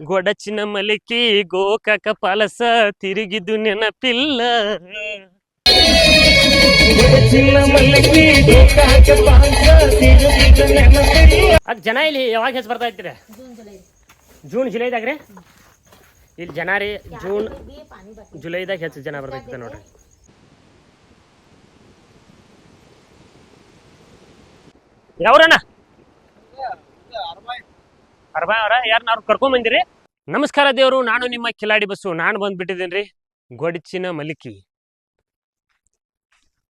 ಗೊಡಚಿನ Maliki ಗೋಕಕ ಪಾಲಸ ತಿರುಗಿದು ನೆನಪಿಲ್ಲ. ಅದ್ ಜನ ಇಲ್ಲಿ ಯಾವಾಗ ಹೆಸರು ಬರ್ತಾ ಇರ್ತೀರ? ಜೂನ್ ಜುಲೈದಾಗ ರೀ ಇಲ್ಲಿ ಜನ ಜೂನ್, ಜುಲೈದಾಗ ಹೆಚ್ಚು ಜನ ಬರ್ತೈತೆ ನೋಡ್ರಿ. ಯಾವ್ರಣ್ಣ? ಅರ್ಬಾ ಅವರ ಯಾರನ್ನ ಕರ್ಕೊಂಡ್ ಬಂದಿರಿ? ನಮಸ್ಕಾರ ದೇವರು ನಾನು ನಿಮ್ಮ ಕಿಲಾಡಿ ಬಸ್ಸು. ನಾನು ಬಂದ್ಬಿಟ್ಟಿದ್ದೀನಿ ಗೊಡಚಿನ ಮಲಿಕಿ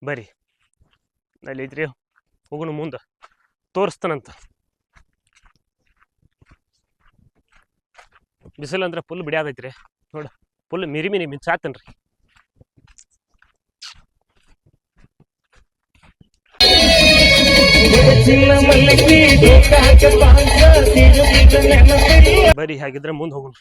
ಬರಿ ಅಲ್ಲಿ ಇದ್ರಿ. ಹೋಗುನು ಮುಂದೆ. ತೋರಿಸ್ತಾನಂತ. ಬಿಸಿಲು ಅಂದ್ರೆ ಫುಲ್ ಬಿಡ್ಯಾದೈತ್ರಿ ನೋಡ ಫುಲ್ ಮಿರಿ ಮಿರಿ ಮಿಂಚಾತನ್ರಿ. ಬರ್ರಿ ಹಾಗಿದ್ರೆ ಮುಂದೆ ಹೋಗೋಣ.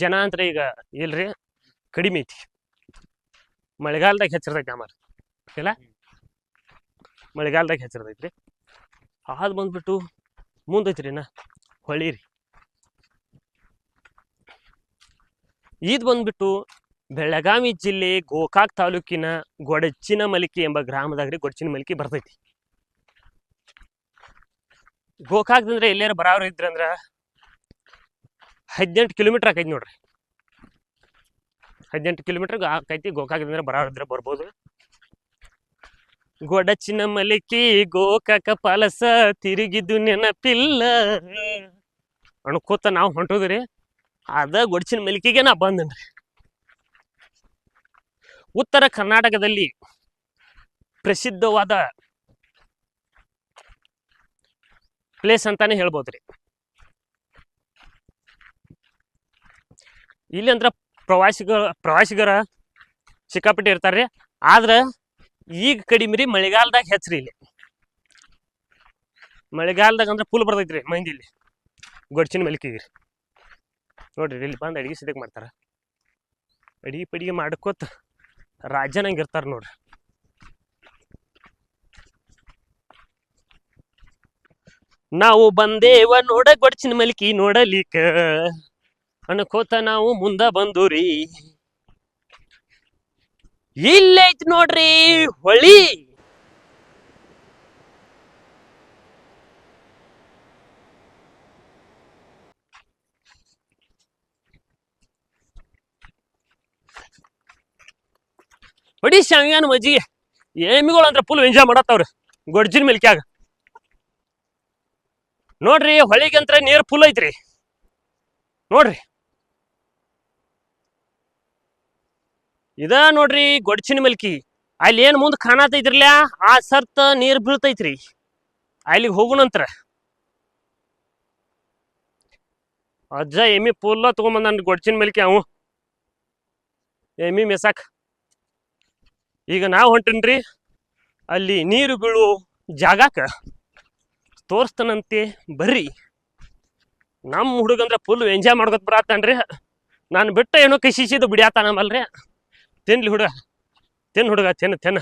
ಜನ ಅಂದ್ರೆ ಈಗ ಇಲ್ರಿ ಕಡಿಮೆ ಐತಿ. ಮಳೆಗಾಲದಾಗ ಹೆಚ್ಚಿರ್ತೈತಿ ಆಮಾರ ಇಲ್ಲ? ಮಳೆಗಾಲದಾಗ ಹೆಚ್ಚಿರ್ತೈತ್ರಿ. ಅದು ಬಂದ್ಬಿಟ್ಟು ಮುಂದೈತ್ರಿ ನಾ ಹೊಳಿ ರೀ ಈದ್ ಬಂದ್ಬಿಟ್ಟು ಬೆಳಗಾವಿ ಜಿಲ್ಲೆ ಗೋಕಾಕ್ ತಾಲೂಕಿನ ಗೊಡಚಿನ ಮಲಿಕೆ ಎಂಬ ಗ್ರಾಮದಾಗ ರೀ ಗೊಡಚಿನ ಮಲಿಕೆ ಬರ್ತೈತಿ. ಗೋಕಾಕ್ದಂದ್ರೆ ಎಲ್ಲಾರು ಬರಾವ್ರ ಇದ್ರಂದ್ರ ಹದಿನೆಂಟು ಕಿಲೋಮೀಟರ್ ಆಕೈತಿ ನೋಡ್ರಿ. ಹದಿನೆಂಟು ಕಿಲೋಮೀಟರ್ ಆಕೈತಿ ಗೋಕಾಕ್ದಂದ್ರೆ ಬರಾವ್ರ ಇದ್ರೆ ಬರ್ಬೋದು. ಗೊಡಚಿನ ಮಲಿಕೆ ಗೋಕಾಕ ಪಾಲಸ ತಿರುಗಿದ್ದು ನೆನಪಿಲ್ಲ. ಅಣ್ಕೋತ ನಾವು ಹೊಂಟೋದ್ರಿ. ಅದ ಗೊಡಚಿನ ಮಲಿಕೆಗೆ ನಾ ಬಂದನ್ರಿ. ಉತ್ತರ ಕರ್ನಾಟಕದಲ್ಲಿ ಪ್ರಸಿದ್ಧವಾದ ಪ್ಲೇಸ್ ಅಂತಾನೆ ಹೇಳ್ಬೋದ್ರಿ. ಇಲ್ಲಿ ಅಂದ್ರೆ ಪ್ರವಾಸಿಗರ ಪ್ರವಾಸಿಗರ ಸಿಕ್ಕಾಪಟ್ಟೆ ಇರ್ತಾರ್ರಿ. ಆದ್ರೆ ಈಗ ಕಡಿಮೆ ರೀ ಮಳೆಗಾಲದಾಗ ಹೆಚ್ಚ್ರಿ ಇಲ್ಲಿ. ಮಳೆಗಾಲದಾಗ ಅಂದ್ರೆ ಪುಲ್ ಬರ್ತೈತ್ರಿ ಇಲ್ಲಿ ಗೊಡ್ಚಿನ ಮಲಿಕೆಗೆ. ನೋಡ್ರಿ ಇಲ್ಲಿ ಬಂದು ಅಡಿಗೆ ಸಿದ್ಧಕ್ಕೆ ಮಾಡ್ತಾರ. ಅಡಿಗೆ ಪಡಿಗೆ ಮಾಡ್ಕೋತ ರಾಜನಂಗೆ ಇರ್ತಾರ ನೋಡ್ರಿ. ನಾವು ಬಂದೇವ ನೋಡ ಗೊಡ್ಚಿನ ಮಲ್ಕಿ ನೋಡಲಿಕ್ಕ. ಅನ್ಕೋತ ನಾವು ಮುಂದ ಬಂದೂರಿ. ಇಲ್ಲೈತ್ ನೋಡ್ರಿ ಹೊಳಿ. ಹೊಡಿ ಶಾವ್ಯಾನ ಮಜ್ಜಿಗೆ. ಏಮಿಗಳು ಅಂದ್ರೆ ಫುಲ್ ಎಂಜಾಯ್ ಮಾಡತ್ತವ್ರಿ. ಗೊಡ್ಜಿನ ಮಿಲ್ಕ್ಯಾಗ. ನೋಡ್ರಿ ಹೊಳಿಗಂತ್ರ ನೀರ್ ಫುಲ್ ಐತ್ರಿ. ನೋಡ್ರಿ. ಇದ ನೋಡ್ರಿ ಗೊಡ್ಚಿನ ಮಿಲ್ಕಿ. ಅಲ್ಲಿ ಏನ್ ಮುಂದ್ ಕಾಣತೈತ್ರಿಲ್ಲ ಆ ಸರ್ತ ನೀರ್ ಬೀಳ್ತೈತ್ರಿ. ಅಲ್ಲಿಗೆ ಹೋಗುಣಂತ್ರ ಅಜ್ಜ, ಎಮ್ಮಿ ಪುಲ್ಲ ತಗೊಂಬಂದ ಗೊಡ್ಚಿನ ಮಿಲ್ಕಿ ಅವು. ಎಮ್ಮಿ ಮೆಸಾಕ್. ಈಗ ನಾವು ಹೊಂಟನ್ರಿ? ಅಲ್ಲಿ ನೀರು ಬೀಳು ಜಾಗಕ್ಕೆ ತೋರಿಸ್ತಾನಂತೆ ಬರ್ರಿ. ನಮ್ಮ ಹುಡುಗಂದ್ರೆ ಫುಲ್ ಎಂಜಾಯ್ ಮಾಡ್ಕೊತ ಬರತ್ತಾನ್ರಿ ನಾನು ಬಿಟ್ಟ ಏನೋ ಕಸಿಸಿದ್ದು ಬಿಡ್ಯಾತಾನಮಲ್ರಿ ತಿನ್ಲಿ ಹುಡುಗ. ತಿನ್ ಹುಡುಗ ತಿನ್ನ ತಿನ್ನ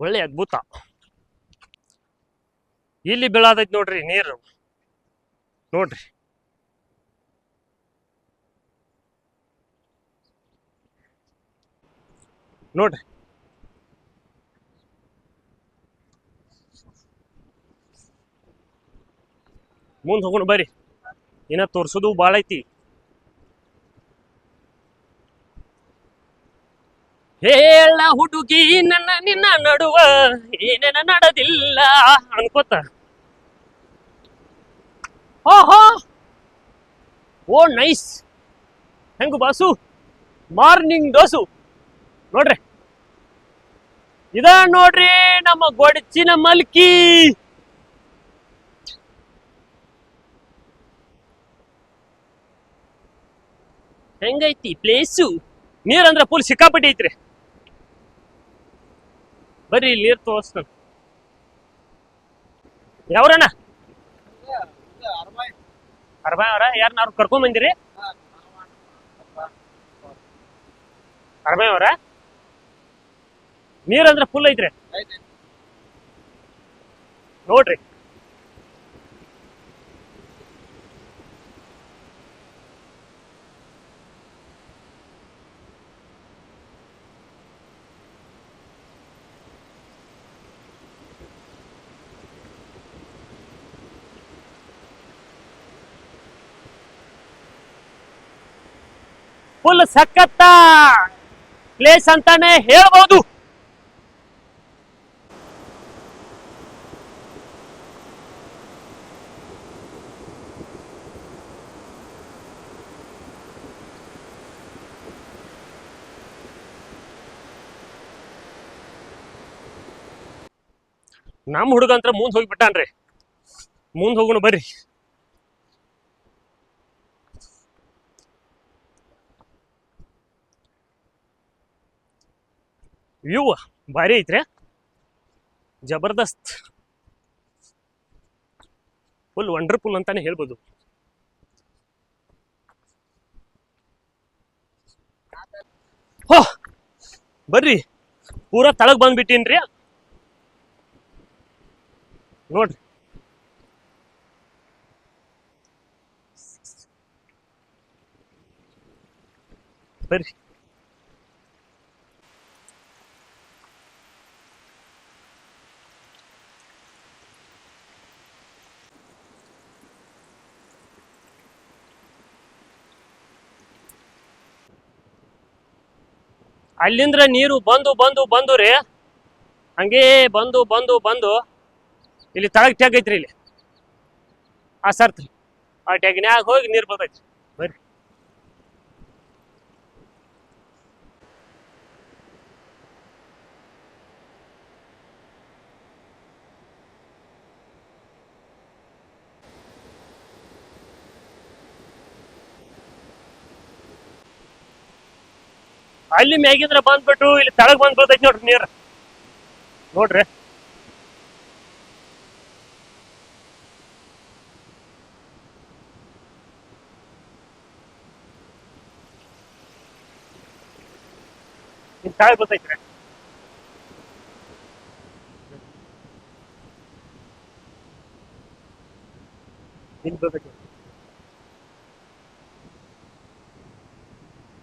ಒಳ್ಳೆ ಅದ್ಭುತ. ಇಲ್ಲಿ ಬೀಳಾದೈತಿ ನೋಡ್ರಿ ನೀರು. ನೋಡ್ರಿ. ನೋಡ್ರಿ. ಮುಂದ ಹೋಗೋಣ, ಬರ್ರಿ. ಏನ ತೋರ್ಸೋದು ಭಾಳ ಐತಿ. ಹೇಳ ಹುಡುಗಿ ನನ್ನ ನಿನ್ನ ನಡುವ, ಏನೇನ ನಡೆದಿಲ್ಲ ಅನ್ಕೋತ. ಓಹೋ! ಓ, ನೈಸ್. ಹೆಂಗು ಬಾಸು? ಮಾರ್ನಿಂಗ್ ದೋಸು ನೋಡ್ರಿ. ಇದ ನೋಡ್ರಿ ನಮ್ಮ ಗೊಡಚಿನ ಮಲ್ಕಿ. ಹೆಂಗೈತಿ ಪ್ಲೇಸು ನೀರಂದ್ರ ಫುಲ್ ಸಿಕ್ಕಾಪಟ್ಟಿ ಐತ್ರಿ. ಬರ್ರಿ ಇಲ್ಲಿ ನೀರ್ ತೋರಿಸ್ತಾನ. ಯಾವ್ರಣ್ಣ? ಅರ್ಬಾಯ್ ಅವ್ರ? ಯಾರನ್ನ ಅವ್ರು ಕರ್ಕೊಂಡ್ ಬಂದಿರಿ? ಅರ್ಬಾಯ್ ಅವ್ರ? ನೀರಂದ್ರೆ ಫುಲ್ ಐತ್ರಿ. ನೋಡ್ರಿ. ಫುಲ್ ಸಕ್ಕತ್ತ ಪ್ಲೇಸ್ ಅಂತಾನೆ ಹೇಳ್ಬೋದು. ನಮ್ಮ ಹುಡುಗ ಅಂತ ಮುಂದ್ ಹೋಗಿಬಿಟ್ಟಾನ್ರಿ. ಮುಂದ್ ಹೋಗೋಣ ಬರ್ರಿ. ವ್ಯೂ ಭಾರಿ ಐತ್ರಿ. ಜಬರ್ದಸ್ತ್. ಫುಲ್ ವಂಡರ್ಫುಲ್ ಅಂತಾನೆ ಹೇಳ್ಬೋದು. ಹೋ, ಬರ್ರಿ. ಪೂರಾ ತಳಗ್ ಬಂದ್ಬಿಟ್ಟೀನ್ರಿ. ನೋಡ್ರಿ. ಬರ್ರಿ ಅಲ್ಲಿಂದ್ರ ನೀರು ಬಂದು ಬಂದು ಬಂದು ರೀ. ಹಂಗೇ ಬಂದು ಬಂದು ಬಂದು ಇಲ್ಲಿ ತಳಗ್ ಟ್ಯಾಗ್ ಐತ್ರಿ ಇಲ್ಲಿ. ಆ ಸರ್ತ್ರಿ ಆ ಟ್ಯಾಗಿನ್ಯಾಗ ಹೋಗಿ ನೀರು ಬರ್ತೈತಿ. ಬರ್ರಿ. ಅಲ್ಲಿ ಮ್ಯಾಗಿಂದ್ರ ಬಂದ್ಬಿಟ್ಟು ಇಲ್ಲಿ ತಳಗ್ ಬಂದ್ ಬರ್ತೈತಿ ನೋಡ್ರಿ ನೀರ್. ನೋಡ್ರಿ. ಇಲ್ಲಿ ತಳಗ್ ಬರ್ತೈತ್ರಿ ಇಲ್ಲಿ ಬರ್ತೈತಿ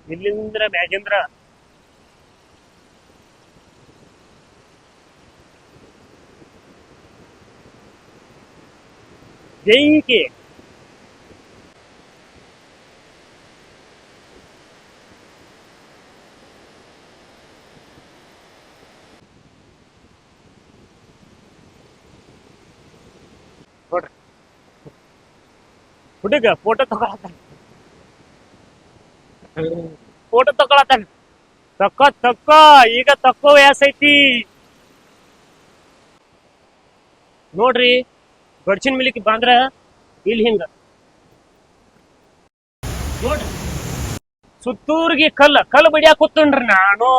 ಇಲ್ಲಿಂದ್ರ ಮ್ಯಾಗಿಂದ್ರ ಹುಡುಗ ಫೋಟೋ ತಗೊಳತ್ತಾನ. ಫೋಟೋ ತಗೊಳತ್ತಾನ. ತಕ್ಕೋ ತಕ್ಕೋ ಈಗ ತಕ್ಕೋ ವ್ಯಾಸೈತಿ ನೋಡ್ರಿ, ಗಡ್ಚಿನ ಮಿಲಿಕ್ ಬಂದ್ರ ಇಲ್ಲಿ ಹಿಂಗ. ನೋಡ್ರಿ, ಸುತ್ತೂರ್ಗಿ ಕಲ್ಲ, ಕಲ್ಲು ಬಡಿಯಾಕ ಕೂತ್ಕೊಂಡ್ರಿ ನಾನು.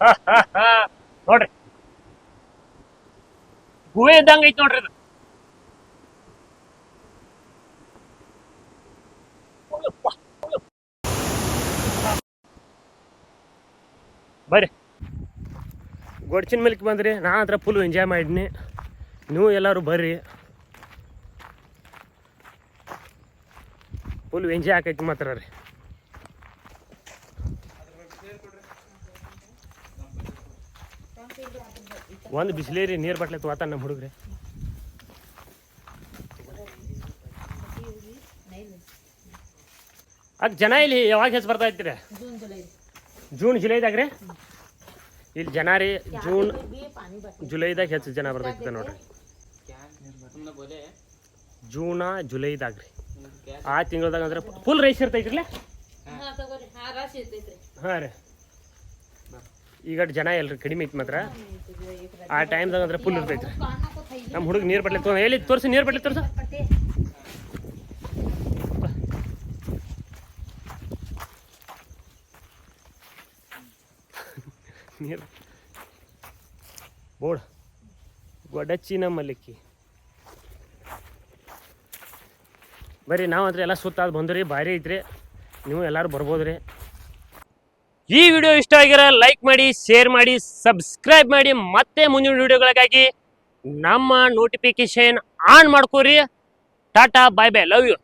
ನೋಡ್ರಿ. ಗುಹೆ ಇದ್ದಂಗ ಐತಿ ನೋಡ್ರಿ ಗೊಡ್ಚಿನ ಮಿಲ್ಕ್ ಬಂದ್ರಿ ನಾ ಹತ್ರ ಫುಲ್ ಎಂಜಾಯ್ ಮಾಡಿನಿ ನೀವು ಎಲ್ಲರೂ ಬರ್ರಿ. ಫುಲ್ ಎಂಜಾಯ್ ಹಾಕೈತಿ ಮಾತ್ರ ರೀ. ಒಂದು ಬಿಸಿಲೇರಿ ನೀರು ಬಟ್ಲೆ ವಾತಾವರಣ ನಮ್ಮ ಹುಡುಗ್ರಿ. ಅದ್ ಜನ ಇಲ್ಲಿ ಯಾವಾಗ ಹೆಸರು ಬರ್ತಾ ಇರ್ತೀರಿ ಜೂನ್ ಜುಲೈದಾಗ ರೀ? ಇಲ್ಲಿ ಜನ ರೀ ಜೂನ್ ಜುಲೈದಾಗ ಹೆಚ್ಚು ಜನ ಬರ್ತೈತೆ ನೋಡ್ರಿ. ಜೂನ ಜುಲೈದಾಗ ರೀ. ಆ ತಿಂಗಳದಾಗ ಅಂದ್ರೆ ಫುಲ್ ರೈಸ್ ಇರ್ತೈತಿ ಹಾಂ ರೀ. ಈಗ ಜನ ಎಲ್ರಿ ಕಡಿಮೆ ಐತಿ ಮಾತ್ರ. ಆ ಟೈಮ್ದಾಗ ಅಂದ್ರೆ ಫುಲ್ ಇರ್ತೈತ್ರಿ. ನಮ್ಮ ಹುಡುಗ ನೀರು ಬಟ್ಲಿ ಎಲ್ಲಿ ತೋರಿಸಿ ನೀರು ಬಟ್ಲಿ ತೋರ್ಸ. ನೀರು. ಬೋಡ್. ಗೊಡಚ್ಚಿನ ಮಲ್ಲಿಕ್ಕಿ ಬರ್ರಿ ನಾವು ಅಂದ್ರೆ ಎಲ್ಲ ಸುತ್ತಾದ ಬಂದ್ರಿ, ಭಾರಿ ಐತ್ರಿ. ನೀವು ಎಲ್ಲರೂ ಬರ್ಬೋದ್ರಿ. ಈ ವಿಡಿಯೋ ಇಷ್ಟ ಆಗಿರೋ ಲೈಕ್ ಮಾಡಿ ಶೇರ್ ಮಾಡಿ ಸಬ್ಸ್ಕ್ರೈಬ್ ಮಾಡಿ. ಮತ್ತೆ ಮುಂದಿನ ವಿಡಿಯೋಗಳಿಗಾಗಿ ನಮ್ಮ notification on ಮಾಡ್ಕೋರಿ. Tata bye bye love you